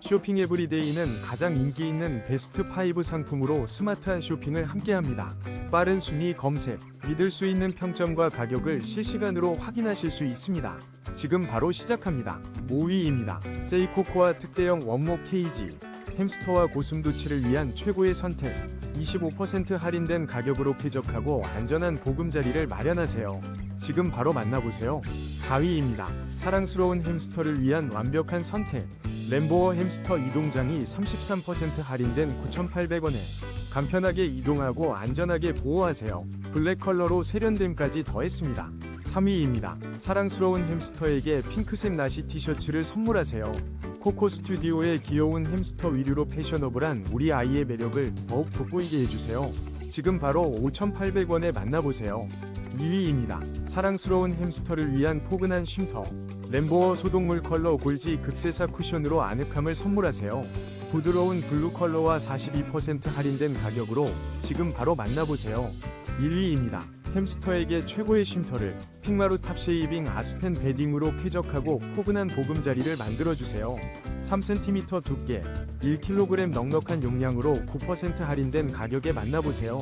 쇼핑 에브리데이는 가장 인기 있는 베스트 5 상품으로 스마트한 쇼핑을 함께합니다. 빠른 순위 검색, 믿을 수 있는 평점과 가격을 실시간으로 확인하실 수 있습니다. 지금 바로 시작합니다. 5위입니다. 세이코코아 특대형 원목 케이지. 햄스터와 고슴도치를 위한 최고의 선택. 25% 할인된 가격으로 쾌적하고 안전한 보금자리를 마련하세요. 지금 바로 만나보세요. 4위입니다. 사랑스러운 햄스터를 위한 완벽한 선택. 램보어 햄스터 이동장이 33% 할인된 9,800원에 간편하게 이동하고 안전하게 보호하세요. 블랙 컬러로 세련됨까지 더했습니다. 3위입니다. 사랑스러운 햄스터에게 핑크색 나시 티셔츠를 선물하세요. 코코 스튜디오의 귀여운 햄스터 위류로 패셔너블한 우리 아이의 매력을 더욱 돋보이게 해주세요. 지금 바로 5,800원에 만나보세요. 2위입니다. 사랑스러운 햄스터를 위한 포근한 쉼터. 램보어 소독물 컬러 골지 극세사 쿠션으로 아늑함을 선물하세요. 부드러운 블루 컬러와 42% 할인된 가격으로 지금 바로 만나보세요. 1위입니다. 햄스터에게 최고의 쉼터를 핑마루 탑쉐이빙 아스펜 베딩으로 쾌적하고 포근한 보금자리를 만들어주세요. 3cm 두께, 1kg 넉넉한 용량으로 9% 할인된 가격에 만나보세요.